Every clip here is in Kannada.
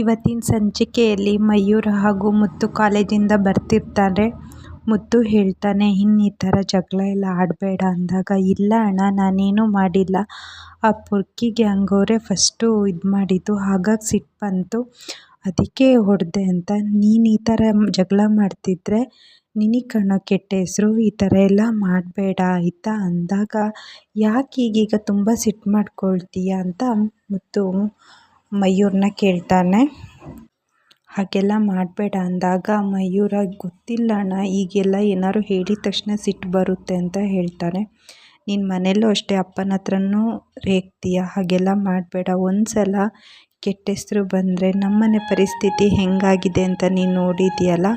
ಇವತ್ತಿನ ಸಂಚಿಕೆಯಲ್ಲಿ ಮಯೂರ್ ಹಾಗೂ ಮುತ್ತು ಕಾಲೇಜಿಂದ ಬರ್ತಿರ್ತಾರೆ. ಮುತ್ತು ಹೇಳ್ತಾನೆ, ಇನ್ನು ಈ ಥರ ಜಗಳ ಎಲ್ಲ ಆಡಬೇಡ ಅಂದಾಗ, ಇಲ್ಲ ಅಣ್ಣ, ನಾನೇನು ಮಾಡಿಲ್ಲ. ಆ ಪುರ್ಕಿ ಗ್ಯಾಂಗವರೇ ಫಸ್ಟು ಇದು ಮಾಡಿದ್ದು, ಹಾಗಾಗಿ ಸಿಟ್ಟು ಬಂತು. ಅದಕ್ಕೆ ಹೊಡೆದೆ ಅಂತ, ನೀನು ಈ ಥರ ಜಗಳ ಮಾಡ್ತಿದ್ರೆ, ನಿನಗೆ ಕಣೋ ಕೆಟ್ಟ ಹೆಸರು, ಈ ಥರ ಎಲ್ಲ ಮಾಡಬೇಡ ಆಯಿತಾ? ಅಂದಾಗ, ಯಾಕೆ ಈಗೀಗ ತುಂಬ ಸಿಟ್ಟು ಮಾಡ್ಕೊಳ್ತೀಯ? ಅಂತ ಮುತ್ತು ಮಯೂರನ್ನ ಕೇಳ್ತಾನೆ. ಹಾಗೆಲ್ಲ ಮಾಡಬೇಡ ಅಂದಾಗ ಮಯೂರ, ಗೊತ್ತಿಲ್ಲ ಅಣ್ಣ, ಈಗೆಲ್ಲ ಏನಾದ್ರು ಹೇಳಿದ ತಕ್ಷಣ ಸಿಟ್ಟು ಬರುತ್ತೆ ಅಂತ ಹೇಳ್ತಾನೆ. ನೀನು ಮನೆಯಲ್ಲೂ ಅಷ್ಟೇ ಅಪ್ಪನ ಹತ್ರನೂ ರೇಗ್ತೀಯ? ಹಾಗೆಲ್ಲ ಮಾಡಬೇಡ. ಒಂದು ಸಲ ಕೆಟ್ಟ ಹೆಸರು ಬಂದರೆ ನಮ್ಮನೆ ಪರಿಸ್ಥಿತಿ ಹೆಂಗಾಗಿದೆ ಅಂತ ನೀನು ನೋಡಿದೆಯಲ್ಲ?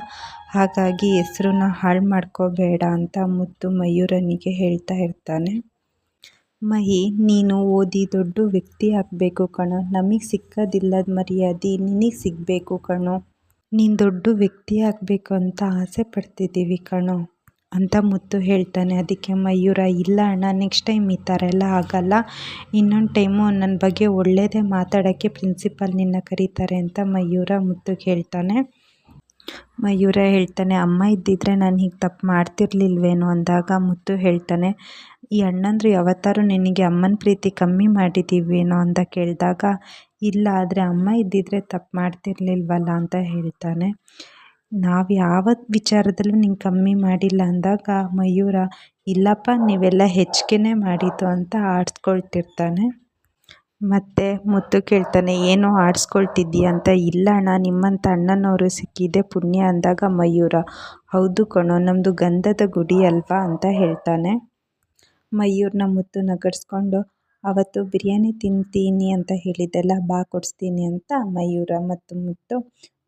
ಹಾಗಾಗಿ ಹೆಸ್ರನ್ನ ಹಾಳು ಮಾಡ್ಕೋಬೇಡ ಅಂತ ಮುತ್ತು ಮಯೂರನಿಗೆ ಹೇಳ್ತಾ ಇರ್ತಾನೆ. ಮಹಿ, ನೀನು ಓದಿ ದೊಡ್ಡ ವ್ಯಕ್ತಿ ಆಗಬೇಕು ಕಣೋ. ನಮಗೆ ಸಿಕ್ಕದಿಲ್ಲದ ಮರ್ಯಾದೆ ನಿನಗೆ ಸಿಗಬೇಕು ಕಣೋ. ನೀನು ದೊಡ್ಡ ವ್ಯಕ್ತಿ ಆಗಬೇಕು ಅಂತ ಆಸೆ ಪಡ್ತಿದ್ದೀವಿ ಕಣೋ. ಅಂತ ಮುತ್ತು ಹೇಳ್ತಾನೆ. ಅದಕ್ಕೆ ಮಯೂರ, ಇಲ್ಲ ಅಣ್ಣ ನೆಕ್ಸ್ಟ್ ಟೈಮ್ ಈ ಥರ ಎಲ್ಲ ಆಗಲ್ಲ. ಇನ್ನೊಂದು ಟೈಮು ನನ್ನ ಬಗ್ಗೆ ಒಳ್ಳೆಯದೇ ಮಾತಾಡೋಕ್ಕೆ ಪ್ರಿನ್ಸಿಪಾಲ್ ನಿನ್ನ ಕರೀತಾರೆ ಅಂತ ಮಯೂರ ಮುತ್ತುಗೆ ಹೇಳ್ತಾನೆ. ಮಯೂರ ಹೇಳ್ತಾನೆ, ಅಮ್ಮ ಇದ್ದಿದ್ರೆ ನಾನು ಹೀಗೆ ತಪ್ಪು ಮಾಡ್ತಿರ್ಲಿಲ್ವೇನೋ ಅಂದಾಗ ಮುತ್ತು ಹೇಳ್ತಾನೆ. ಈ ಅಣ್ಣಂದ್ರು ಯಾವತ್ತಾರು ನಿನಗೆ ಅಮ್ಮನ ಪ್ರೀತಿ ಕಮ್ಮಿ ಮಾಡಿದ್ದೀವೇನೋ ಅಂತ ಕೇಳಿದಾಗ, ಇಲ್ಲ ಆದರೆ ಅಮ್ಮ ಇದ್ದಿದ್ರೆ ತಪ್ಪು ಮಾಡ್ತಿರ್ಲಿಲ್ವಲ್ಲ ಅಂತ ಹೇಳ್ತಾನೆ. ನಾವು ಯಾವ ವಿಚಾರದಲ್ಲೂ ನಿಂಗೆ ಕಮ್ಮಿ ಮಾಡಿಲ್ಲ ಅಂದಾಗ ಮಯೂರ, ಇಲ್ಲಪ್ಪ, ನೀವೆಲ್ಲ ಹೆಚ್ಚಿಗೆನೇ ಮಾಡಿದ್ದು ಅಂತ ಆಡಿಸ್ಕೊಳ್ತಿರ್ತಾನೆ. ಮತ್ತು ಮುತ್ತು ಕೇಳ್ತಾನೆ, ಏನೋ ಆಡಿಸ್ಕೊಳ್ತಿದ್ದೀಯ ಅಂತ, ಇಲ್ಲ ಅಣ್ಣ ನಿಮ್ಮಂಥ ಅಣ್ಣನವರು ಸಿಕ್ಕಿದೆ ಪುಣ್ಯ ಅಂದಾಗ ಮಯೂರ, ಹೌದು ಕಣೋ ನಮ್ಮದು ಗಂಧದ ಗುಡಿ ಅಲ್ವಾ ಅಂತ ಹೇಳ್ತಾನೆ. ಮಯೂರನ್ನ ಮುತ್ತು ನಗಡ್ಸ್ಕೊಂಡು ಅವತ್ತು ಬಿರಿಯಾನಿ ತಿಂತೀನಿ ಅಂತ ಹೇಳಿದ್ದೆಲ್ಲ ಬಾ ಕೊಡಿಸ್ತೀನಿ ಅಂತ ಮಯೂರ ಮತ್ತು ಮುತ್ತು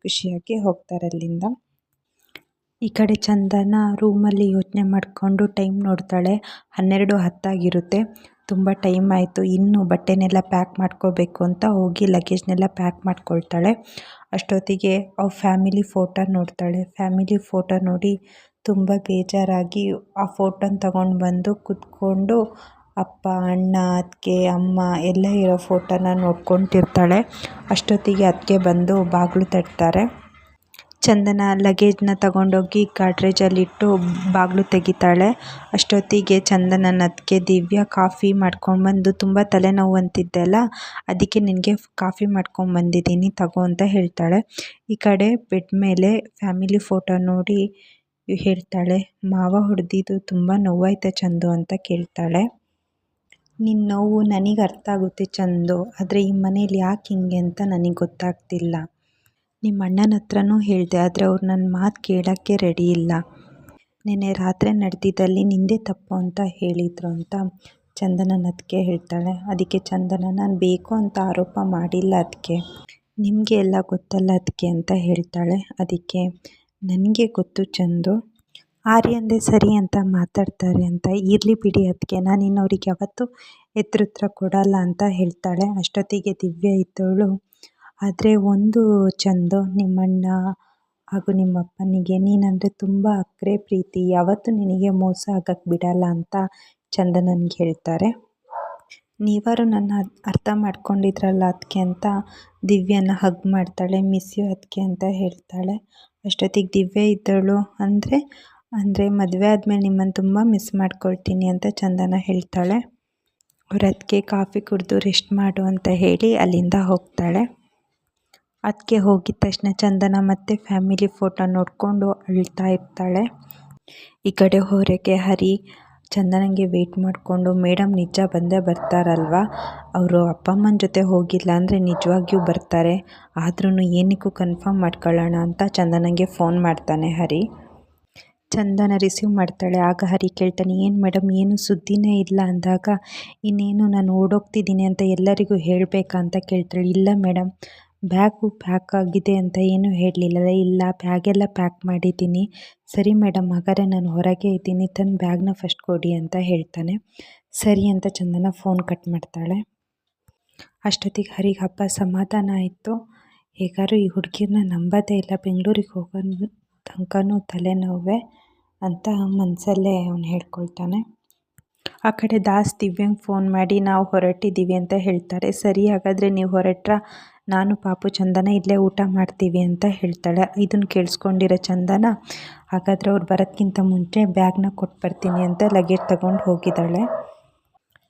ಖುಷಿಯಾಗಿ ಹೋಗ್ತಾರೆ ಅಲ್ಲಿಂದ. ಈ ಕಡೆ ಚಂದನ ರೂಮಲ್ಲಿ ಯೋಚನೆ ಮಾಡಿಕೊಂಡು ಟೈಮ್ ನೋಡ್ತಾಳೆ. ಹನ್ನೆರಡು ಹತ್ತಾಗಿರುತ್ತೆ. ತುಂಬ ಟೈಮ್ ಆಯಿತು, ಇನ್ನೂ ಬಟ್ಟೆನೆಲ್ಲ ಪ್ಯಾಕ್ ಮಾಡ್ಕೋಬೇಕು ಅಂತ ಹೋಗಿ ಲಗೇಜ್ನೆಲ್ಲ ಪ್ಯಾಕ್ ಮಾಡ್ಕೊಳ್ತಾಳೆ. ಅಷ್ಟೊತ್ತಿಗೆ ಅವ್ರ ಫ್ಯಾಮಿಲಿ ಫೋಟೋ ನೋಡ್ತಾಳೆ. ಫ್ಯಾಮಿಲಿ ಫೋಟೋ ನೋಡಿ ತುಂಬ ಬೇಜಾರಾಗಿ ಆ ಫೋಟೋನ ತಗೊಂಡು ಬಂದು ಕುತ್ಕೊಂಡು ಅಪ್ಪ, ಅಣ್ಣ, ಅತ್ತಿಗೆ, ಅಮ್ಮ ಎಲ್ಲ ಇರೋ ಫೋಟೋನ ನೋಡ್ಕೊತಿರ್ತಾಳೆ. ಅಷ್ಟೊತ್ತಿಗೆ ಅತ್ತಿಗೆ ಬಂದು ಬಾಗಿಲು ತಟ್ತಾರೆ. ಚಂದನ ಲಗೇಜ್ನ ತಗೊಂಡೋಗಿ ಗಾಡ್ರೇಜಲ್ಲಿಟ್ಟು ಬಾಗಿಲು ತೆಗಿತಾಳೆ. ಅಷ್ಟೊತ್ತಿಗೆ ಚಂದನ ಅತ್ತಿಗೆ ದಿವ್ಯ ಕಾಫಿ ಮಾಡ್ಕೊಂಡ್ಬಂದು ತುಂಬ ತಲೆನೋವು ಅಂತಿದ್ದೆಲ್ಲ. ಅದಕ್ಕೆ ನಿನಗೆ ಕಾಫಿ ಮಾಡ್ಕೊಂಬಂದಿದ್ದೀನಿ ತಗೋ ಅಂತ ಹೇಳ್ತಾಳೆ. ಈ ಕಡೆ ಬೆಡ್ ಮೇಲೆ ಫ್ಯಾಮಿಲಿ ಫೋಟೋ ನೋಡಿ ಹೇಳ್ತಾಳೆ, ಮಾವ ಹೊಡೆದಿದ್ದು ತುಂಬ ನೋವಾಯ್ತಾ ಚಂದು ಅಂತ ಕೇಳ್ತಾಳೆ. ನಿನ್ನ ನೋವು ನನಗೆ ಅರ್ಥ ಆಗುತ್ತೆ ಚಂದು, ಆದರೆ ಈ ಮನೇಲಿ ಯಾಕೆ ಹಿಂಗೆ ಅಂತ ನನಗೆ ಗೊತ್ತಾಗ್ತಿಲ್ಲ. ನಿಮ್ಮ ಅಣ್ಣನ ಹತ್ರನೂ ಹೇಳಿದೆ, ಆದರೆ ಅವ್ರು ನನ್ನ ಮಾತು ಕೇಳೋಕ್ಕೆ ರೆಡಿ ಇಲ್ಲ. ನಿನ್ನೆ ರಾತ್ರಿ ನಡೆದಿದ್ದಲ್ಲಿ ನಿಂದೇ ತಪ್ಪು ಅಂತ ಹೇಳಿದರು ಅಂತ ಚಂದನನ ಅದಕ್ಕೆ ಹೇಳ್ತಾಳೆ. ಅದಕ್ಕೆ ಚಂದನ ನಾನು ಬೇಕು ಅಂತ ಆರೋಪ ಮಾಡಿಲ್ಲ ಅದಕ್ಕೆ ನಿಮಗೆ ಎಲ್ಲ ಗೊತ್ತಲ್ಲ ಅದಕ್ಕೆ ಅಂತ ಹೇಳ್ತಾಳೆ. ಅದಕ್ಕೆ, ನನಗೆ ಗೊತ್ತು ಚಂದು. ಆರ್ಯಂದೇ ಸರಿ ಅಂತ ಮಾತಾಡ್ತಾರೆ ಅಂತ. ಇರಲಿ ಬಿಡಿ ಅದಕ್ಕೆ ನಾನು ಇನ್ನವ್ರಿಗೆ ಯಾವತ್ತೂ ಎತ್ತರತ್ರ ಕೊಡಲ್ಲ ಅಂತ ಹೇಳ್ತಾಳೆ. ಅಷ್ಟೊತ್ತಿಗೆ ದಿವ್ಯ ಇದ್ದವಳು ಆದರೆ ಒಂದು ಚಂದು ನಿಮ್ಮಣ್ಣ ಹಾಗೂ ನಿಮ್ಮಪ್ಪನಿಗೆ ನೀನಂದರೆ ತುಂಬ ಅಕ್ಕರೆ ಪ್ರೀತಿ. ಯಾವತ್ತೂ ನಿನಗೆ ಮೋಸ ಆಗಕ್ಕೆ ಬಿಡಲ್ಲ ಅಂತ ಚಂದನನ್ಗೆ ಹೇಳ್ತಾರೆ. ನೀವಾರು ನನ್ನ ಅರ್ಥ ಮಾಡ್ಕೊಂಡಿದ್ರಲ್ಲ ಅದಕ್ಕೆ ಅಂತ ದಿವ್ಯನ ಹಗ್ ಮಾಡ್ತಾಳೆ ಮಿಸ್ ಯು ಅದಕ್ಕೆ ಅಂತ ಹೇಳ್ತಾಳೆ. ಅಷ್ಟೊತ್ತಿಗೆ ದಿವ್ಯ ಇದ್ದಳು ಅಂದರೆ ಅಂದರೆ ಮದುವೆ ಆದಮೇಲೆ ನಿಮ್ಮನ್ನು ತುಂಬ ಮಿಸ್ ಮಾಡ್ಕೊಳ್ತೀನಿ ಅಂತ ಚಂದನ ಹೇಳ್ತಾಳೆ. ಅವ್ರು ಅದಕ್ಕೆ ಕಾಫಿ ಕುಡಿದು ರೆಸ್ಟ್ ಮಾಡು ಅಂತ ಹೇಳಿ ಅಲ್ಲಿಂದ ಹೋಗ್ತಾಳೆ. ಅದಕ್ಕೆ ಹೋಗಿದ ತಕ್ಷಣ ಚಂದನ ಮತ್ತು ಫ್ಯಾಮಿಲಿ ಫೋಟೋ ನೋಡಿಕೊಂಡು ಅಳ್ತಾ ಇರ್ತಾಳೆ. ಈ ಕಡೆ ಹೊರಗೆ ಹರಿ ಚಂದನಂಗೆ ವೇಟ್ ಮಾಡಿಕೊಂಡು ಮೇಡಮ್ ನಿಜ ಬಂದೇ ಬರ್ತಾರಲ್ವಾ? ಅವರು ಅಪ್ಪ ಅಮ್ಮನ ಜೊತೆ ಹೋಗಿಲ್ಲ ಅಂದರೆ ನಿಜವಾಗಿಯೂ ಬರ್ತಾರೆ. ಆದ್ರೂ ಏನಕ್ಕೂ ಕನ್ಫರ್ಮ್ ಮಾಡ್ಕೊಳ್ಳೋಣ ಅಂತ ಚಂದನಂಗೆ ಫೋನ್ ಮಾಡ್ತಾನೆ ಹರಿ. ಚಂದನ ರಿಸೀವ್ ಮಾಡ್ತಾಳೆ. ಆಗ ಹರಿ ಕೇಳ್ತಾನೆ, ಏನು ಮೇಡಮ್ ಏನು ಸುದ್ದಿನೇ ಇಲ್ಲ ಅಂದಾಗ ಇನ್ನೇನು ನಾನು ಓಡೋಗ್ತಿದ್ದೀನಿ ಅಂತ ಎಲ್ಲರಿಗೂ ಹೇಳಬೇಕಾ? ಅಂತ ಕೇಳ್ತಾಳೆ. ಇಲ್ಲ ಮೇಡಮ್ ಬ್ಯಾಗು ಪ್ಯಾಕ್ ಆಗಿದೆ ಅಂತ ಏನು ಹೇಳಲಿಲ್ಲ. ಇಲ್ಲ, ಬ್ಯಾಗೆಲ್ಲ ಪ್ಯಾಕ್ ಮಾಡಿದ್ದೀನಿ. ಸರಿ ಮೇಡಮ್, ಹಾಗಾದ್ರೆ ನಾನು ಹೊರಗೆ ಇದ್ದೀನಿ. ತನ್ನ ಬ್ಯಾಗ್ನ ಫಸ್ಟ್ ಕೊಡಿ ಅಂತ ಹೇಳ್ತಾನೆ. ಸರಿ ಅಂತ ಚಂದನ ಫೋನ್ ಕಟ್ ಮಾಡ್ತಾಳೆ. ಅಷ್ಟೊತ್ತಿಗೆ ಹರಿಗೆ ಹಬ್ಬ ಸಮಾಧಾನ ಆಯಿತು. ಹೇಗಾದ್ರೂ ಈ ಹುಡುಗಿನ ನಂಬೋದೇ ಇಲ್ಲ. ಬೆಂಗಳೂರಿಗೆ ಹೋಗೋ ತನಕನೂ ತಲೆನೋವೇ ಅಂತ ಮನಸಲ್ಲೇ ಅವನು ಹೇಳ್ಕೊಳ್ತಾನೆ. ಆ ಕಡೆ ದಾಸ್ ದಿವ್ಯಂಗೆ ಫೋನ್ ಮಾಡಿ, ನಾವು ಹೊರಟಿದ್ದೀವಿ ಅಂತ ಹೇಳ್ತಾರೆ. ಸರಿ, ಹಾಗಾದರೆ ನೀವು ಹೊರಟ್ರ? ನಾನು ಪಾಪು ಚಂದನ ಇಲ್ಲೇ ಊಟ ಮಾಡ್ತೀವಿ ಅಂತ ಹೇಳ್ತಾಳೆ. ಇದನ್ನು ಕೇಳಿಸ್ಕೊಂಡಿರೋ ಚಂದನ, ಹಾಗಾದರೆ ಅವ್ರು ಬರೋದ್ಕಿಂತ ಮುಂಚೆ ಬ್ಯಾಗ್ನ ಕೊಟ್ಟು ಬರ್ತೀನಿ ಅಂತ ಲಗೇಜ್ ತಗೊಂಡು ಹೋಗಿದ್ದಾಳೆ.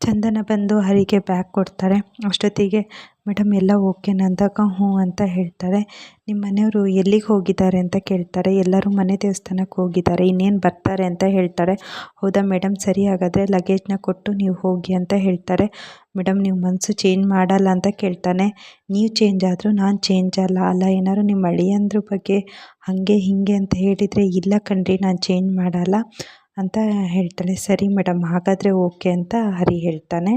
ಚಂದನ ಬಂದು ಹರಿಗೆ ಬ್ಯಾಗ್ ಕೊಡ್ತಾರೆ. ಅಷ್ಟೊತ್ತಿಗೆ ಮೇಡಮ್ ಎಲ್ಲ ಓಕೆನಾ ಅಂದಾಗ ಹ್ಞೂ ಅಂತ ಹೇಳ್ತಾರೆ. ನಿಮ್ಮ ಮನೆಯವರು ಎಲ್ಲಿಗೆ ಹೋಗಿದ್ದಾರೆ ಅಂತ ಕೇಳ್ತಾರೆ. ಎಲ್ಲರೂ ಮನೆ ದೇವಸ್ಥಾನಕ್ಕೆ ಹೋಗಿದ್ದಾರೆ. ಇನ್ನೇನು ಬರ್ತಾರೆ ಅಂತ ಹೇಳ್ತಾರೆ. ಹೌದಾ ಮೇಡಮ್ ಸರಿ ಹಾಗಾದರೆ ಲಗೇಜ್ನ ಕೊಟ್ಟು ನೀವು ಹೋಗಿ ಅಂತ ಹೇಳ್ತಾರೆ. ಮೇಡಮ್ ನೀವು ಮನಸ್ಸು ಚೇಂಜ್ ಮಾಡಲ್ಲ ಅಂತ ಕೇಳ್ತಾನೆ. ನೀವು ಚೇಂಜ್ ಆದರೂ ನಾನು ಚೇಂಜ್ ಅಲ್ಲ. ಅಲ್ಲ, ಏನಾದ್ರು ನಿಮ್ಮ ಅಳಿಯಂದ್ರ ಬಗ್ಗೆ ಹಾಗೆ ಹೀಗೆ ಅಂತ ಹೇಳಿದರೆ ಇಲ್ಲ ಕಣ್ರಿ, ನಾನು ಚೇಂಜ್ ಮಾಡಲ್ಲ. ಅಂತ ಹೇಳ್ತಾಳೆ. ಸರಿ ಮೇಡಮ್ ಹಾಗಾದರೆ ಓಕೆ ಅಂತ ಹರಿ ಹೇಳ್ತಾನೆ.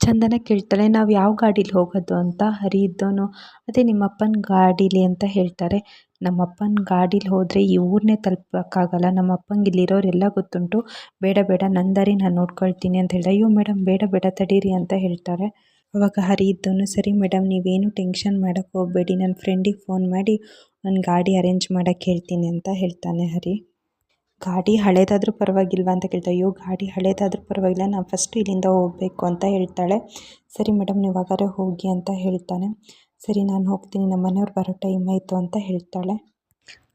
ಚಂದನ ಕೇಳ್ತಾಳೆ, ನಾವು ಯಾವ ಗಾಡೀಲಿ ಹೋಗೋದು ಅಂತ? ಹರಿ ಇದ್ದೋನು ಅದೇ ನಿಮ್ಮಪ್ಪನ ಗಾಡೀಲಿ ಅಂತ ಹೇಳ್ತಾರೆ. ನಮ್ಮಪ್ಪನ ಗಾಡೀಲಿ ಹೋದರೆ ಈ ಊರನ್ನೇ ತಲುಪೋಕ್ಕಾಗಲ್ಲ. ನಮ್ಮಪ್ಪಂಗೆ ಇಲ್ಲಿರೋರೆಲ್ಲ ಗೊತ್ತುಂಟು. ಬೇಡ ಬೇಡ ನಂದಾರಿ ನಾನು ನೋಡ್ಕೊಳ್ತೀನಿ ಅಂತ ಹೇಳ್ದೆ. ಅಯ್ಯೋ ಮೇಡಮ್ ಬೇಡ ಬೇಡ, ತಡೀರಿ ಅಂತ ಹೇಳ್ತಾರೆ. ಅವಾಗ ಹರಿ ಇದ್ದೋನು ಸರಿ ಮೇಡಮ್ ನೀವೇನು ಟೆನ್ಷನ್ ಮಾಡೋಕ್ಕೆ ಹೋಗಬೇಡಿ. ನನ್ನ ಫ್ರೆಂಡಿಗೆ ಫೋನ್ ಮಾಡಿ ಒಂದು ಗಾಡಿ ಅರೇಂಜ್ ಮಾಡೋಕ್ಕೆ ಹೇಳ್ತೀನಿ ಅಂತ ಹೇಳ್ತಾನೆ ಹರಿ. ಗಾಡಿ ಹಳೇದಾದರೂ ಪರವಾಗಿಲ್ವಾ ಅಂತ ಕೇಳ್ತಾ, ಅಯ್ಯೋ ಗಾಡಿ ಹಳೇದಾದರೂ ಪರವಾಗಿಲ್ಲ, ನಾನು ಫಸ್ಟ್ ಇಲ್ಲಿಂದ ಹೋಗಬೇಕು ಅಂತ ಹೇಳ್ತಾಳೆ. ಸರಿ ಮೇಡಮ್ ನೀವು ಹಾಗಾದ್ರೆ ಹೋಗಿ ಅಂತ ಹೇಳ್ತಾನೆ. ಸರಿ, ನಾನು ಹೋಗ್ತೀನಿ ನಮ್ಮ ಮನೆಯವ್ರು ಬರೋ ಟೈಮ್ ಆಯಿತು ಅಂತ ಹೇಳ್ತಾಳೆ.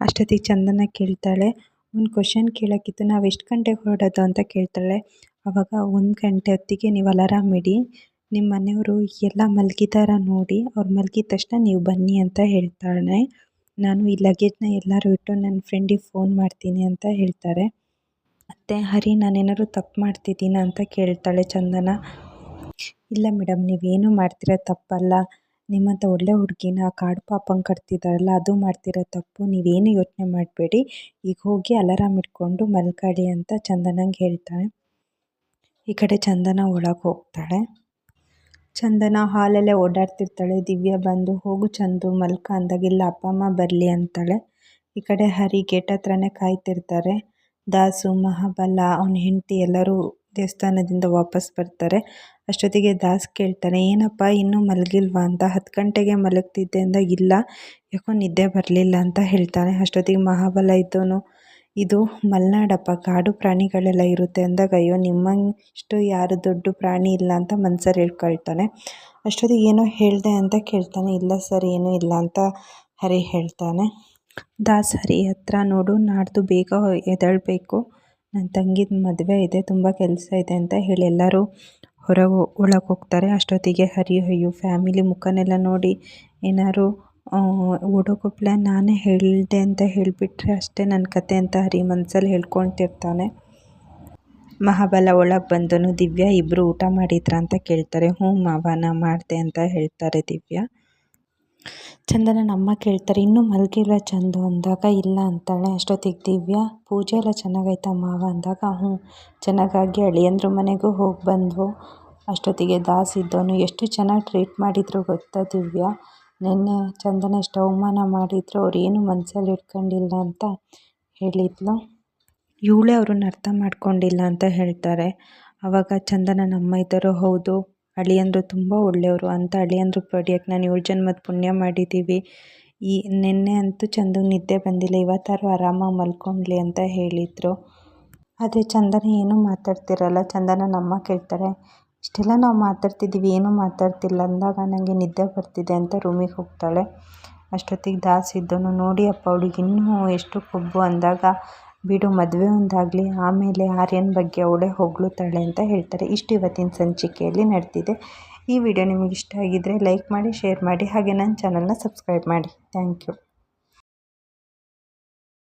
ಅಷ್ಟೊತ್ತಿಗೆ ಚಂದನ ಕೇಳ್ತಾಳೆ, ಒಂದು ಕ್ವಶನ್ ಕೇಳೋಕ್ಕಿತ್ತು, ನಾವು ಎಷ್ಟು ಗಂಟೆಗೆ ಹೊರಡೋದು? ಅಂತ ಕೇಳ್ತಾಳೆ. ಅವಾಗ ಒಂದು ಗಂಟೆ ಹೊತ್ತಿಗೆ ನೀವು ಅಲಾರಾಮ್ ಇಡಿ ನಿಮ್ಮ ಮನೆಯವರು ಎಲ್ಲ ಮಲಗಿದಾರ ನೋಡಿ, ಅವ್ರು ಮಲಗಿದ ತಕ್ಷಣ ನೀವು ಬನ್ನಿ ಅಂತ ಹೇಳ್ತಾಳೆ. ನಾನು ಈ ಲಗೇಜ್ನ ಎಲ್ಲರೂ ಇಟ್ಟು ನನ್ನ ಫ್ರೆಂಡಿಗೆ ಫೋನ್ ಮಾಡ್ತೀನಿ ಅಂತ ಹೇಳ್ತಾರೆ. ಮತ್ತು ಹರಿ, ನಾನೇನಾದ್ರು ತಪ್ಪು ಮಾಡ್ತಿದ್ದೀನ ಅಂತ ಕೇಳ್ತಾಳೆ ಚಂದನ. ಇಲ್ಲ ಮೇಡಮ್ ನೀವೇನು ಮಾಡ್ತಿರೋ ತಪ್ಪಲ್ಲ. ನಿಮ್ಮಂಥ ಒಳ್ಳೆ ಹುಡುಗಿನ ಕಾಡು ಪಾಪಂಗೆ ಕಟ್ತಿದ್ದಾರಲ್ಲ ಅದು ಮಾಡ್ತಿರೋ ತಪ್ಪು. ನೀವೇನು ಯೋಚನೆ ಮಾಡಬೇಡಿ. ಈಗ ಹೋಗಿ ಅಲಾರಾಮ್ ಇಟ್ಕೊಂಡು ಮಲ್ಕೊಳ್ಳಿ ಅಂತ ಚಂದನಂಗೆ ಹೇಳ್ತಾಳೆ. ಈ ಕಡೆ ಚಂದನ ಒಳಗೆ ಹೋಗ್ತಾಳೆ. ಚಂದನ ಹಾಲಲ್ಲೇ ಓಡಾಡ್ತಿರ್ತಾಳೆ. ದಿವ್ಯ ಬಂದು, ಹೋಗು ಚಂದು, ಮಲ್ಕ ಅಂದಾಗ ಇಲ್ಲ ಅಪ್ಪ, ಅಮ್ಮ ಬರಲಿ ಅಂತಾಳೆ. ಈ ಕಡೆ ಹರಿ ಗೇಟ್ ಹತ್ರನೇ ಕಾಯ್ತಿರ್ತಾರೆ. ದಾಸು, ಮಹಾಬಲ, ಅವನ ಹೆಂಡತಿ ಎಲ್ಲರೂ ದೇವಸ್ಥಾನದಿಂದ ವಾಪಸ್ ಬರ್ತಾರೆ. ಅಷ್ಟೊತ್ತಿಗೆ ದಾಸ್ ಕೇಳ್ತಾನೆ, ಏನಪ್ಪ, ಇನ್ನೂ ಮಲಗಿಲ್ವಾ ಅಂತ? ಹತ್ತು ಗಂಟೆಗೆ ಮಲಗ್ತಿದ್ದೆ ಅಂದಾಗ ಇಲ್ಲ, ಯಾಕೋ ನಿದ್ದೆ ಬರಲಿಲ್ಲ ಅಂತ ಹೇಳ್ತಾನೆ. ಅಷ್ಟೊತ್ತಿಗೆ ಮಹಾಬಲ ಇದ್ದವನು ಇದು ಮಲ್ನಾಡಪ್ಪ. ಕಾಡು ಪ್ರಾಣಿಗಳೆಲ್ಲ ಇರುತ್ತೆ ಅಂದಾಗ, ಅಯ್ಯೋ, ನಿಮ್ಮಷ್ಟು ಯಾರು ದೊಡ್ಡ ಪ್ರಾಣಿ ಇಲ್ಲ ಅಂತ ಮನ್ಸಲ್ಲಿ ಹೇಳ್ಕೊಳ್ತಾನೆ. ಅಷ್ಟೊತ್ತಿಗೆ ಏನೋ ಹೇಳಿದೆ ಅಂತ ಕೇಳ್ತಾನೆ. ಇಲ್ಲ ಸರ್, ಏನೂ ಇಲ್ಲ ಅಂತ ಹರಿ ಹೇಳ್ತಾನೆ. ದಾಸ್ ಹರಿ, ಹತ್ರ ನೋಡು, ನಾಡ್ದು ಬೇಗ ಎದಳಬೇಕು ನನ್ನ ತಂಗಿದ ಮದುವೆ ಇದೆ, ತುಂಬ ಕೆಲಸ ಇದೆ ಅಂತ ಹೇಳಿ ಎಲ್ಲರೂ ಹೊರಗೆ ಒಳಗೆ ಹೋಗ್ತಾರೆ. ಅಷ್ಟೊತ್ತಿಗೆ ಹರಿ, ಅಯ್ಯೋ, ಫ್ಯಾಮಿಲಿ ಮುಖನೆಲ್ಲ ನೋಡಿ ಏನಾದ್ರು ಓಡೋಗೋ ನಾನೇ ಹೇಳಿದೆ ಅಂತ ಹೇಳಿಬಿಟ್ರೆ ಅಷ್ಟೇ ನನ್ನ ಕತೆ ಅಂತ ಹರಿ ಮನಸ್ಸಲ್ಲಿ ಹೇಳ್ಕೊಳ್ತಿರ್ತಾನೆ. ಮಹಾಬಲ ಒಳಗೆ ಬಂದನು ದಿವ್ಯಾ ಇಬ್ಬರು ಊಟ ಮಾಡಿದ್ರ ಅಂತ ಕೇಳ್ತಾರೆ. ಹ್ಞೂ ಮಾವ, ನಾ ಮಾಡಿದೆ ಅಂತ ಹೇಳ್ತಾರೆ ದಿವ್ಯಾ. ಚಂದನ ನಮ್ಮ ಕೇಳ್ತಾರೆ, ಇನ್ನೂ ಮಲಗಿಲ್ಲ ಚಂದು? ಅಂದಾಗ, ಇಲ್ಲ ಅಂತಾಳೆ. ಅಷ್ಟೊತ್ತಿಗೆ ದಿವ್ಯಾ, ಪೂಜೆ ಎಲ್ಲ ಚೆನ್ನಾಗೈತಾ ಮಾವ? ಅಂದಾಗ, ಹ್ಞೂ, ಚೆನ್ನಾಗಾಗಿ ಅಳಿಯಂದ್ರ ಮನೆಗೂ ಹೋಗಿ ಬಂದ್ವು. ಅಷ್ಟೊತ್ತಿಗೆ ದಾಸ್ ಇದ್ದವನು ಎಷ್ಟು ಚೆನ್ನಾಗಿ ಟ್ರೀಟ್ ಮಾಡಿದ್ರು ಗೊತ್ತಾ ದಿವ್ಯಾ? ನಿನ್ನೆ ಚಂದನ ಎಷ್ಟು ಅವಮಾನ ಮಾಡಿದ್ರು ಅವ್ರು ಏನು ಮನಸ್ಸಲ್ಲಿ ಇಟ್ಕೊಂಡಿಲ್ಲ ಅಂತ ಹೇಳಿದ್ಲು. ಇವಳೇ ಅವ್ರನ್ನ ಅರ್ಥ ಮಾಡ್ಕೊಂಡಿಲ್ಲ ಅಂತ ಹೇಳ್ತಾರೆ. ಅವಾಗ ಚಂದನ ನಮ್ಮ ಇದ್ದರು, ಹೌದು, ಅಳಿಯಂದರು ತುಂಬ ಒಳ್ಳೆಯವರು ಅಂತ ಅಳಿಯಂದ್ರು ಪಡಿಯೋಕ್ಕೆ ನಾನು ಏಳು ಜನ್ಮದ ಪುಣ್ಯ ಮಾಡಿದ್ದೀವಿ. ಈ ನಿನ್ನೆ ಅಂತೂ ಚಂದಗೆ ನಿದ್ದೆ ಬಂದಿಲ್ಲ, ಇವತ್ತಾರು ಆರಾಮಾಗಿ ಮಲ್ಕೊಂಡ್ಲಿ ಅಂತ ಹೇಳಿದರು. ಆದರೆ ಚಂದನ ಏನೂ ಮಾತಾಡ್ತಿರಲ್ಲ, ಚಂದನ ನಮ್ಮ ಕೇಳ್ತಾರೆ. ಇಷ್ಟೆಲ್ಲ ನಾವು ಮಾತಾಡ್ತಿದ್ದೀವಿ, ಏನೂ ಮಾತಾಡ್ತಿಲ್ಲ. ಅಂದಾಗ ನನಗೆ ನಿದ್ದೆ ಬರ್ತಿದೆ ಅಂತ ರೂಮಿಗೆ ಹೋಗ್ತಾಳೆ. ಅಷ್ಟೊತ್ತಿಗೆ ದಾಸ್ ಇದ್ದನು ನೋಡಿ ಅಪ್ಪ ಅವಳಿಗೆ ಇನ್ನೂ ಎಷ್ಟು ಕೊಬ್ಬು? ಅಂದಾಗ, ಬಿಡು, ಮದುವೆ ಒಂದಾಗಲಿ, ಆಮೇಲೆ ಆರ್ಯನ ಬಗ್ಗೆ ಅವಳೇ ಹೊಗಳುತ್ತಾಳೆ ಅಂತ ಹೇಳ್ತಾರೆ. ಇಷ್ಟು ಇವತ್ತಿನ ಸಂಚಿಕೆಯಲ್ಲಿ ನಡೆದಿದೆ. ಈ ವಿಡಿಯೋ ನಿಮಗೆ ಇಷ್ಟ ಆಗಿದ್ದರೆ ಲೈಕ್ ಮಾಡಿ, ಶೇರ್ ಮಾಡಿ, ಹಾಗೆ ನನ್ನ ಚಾನಲ್ನ ಸಬ್ಸ್ಕ್ರೈಬ್ ಮಾಡಿ. Thank you.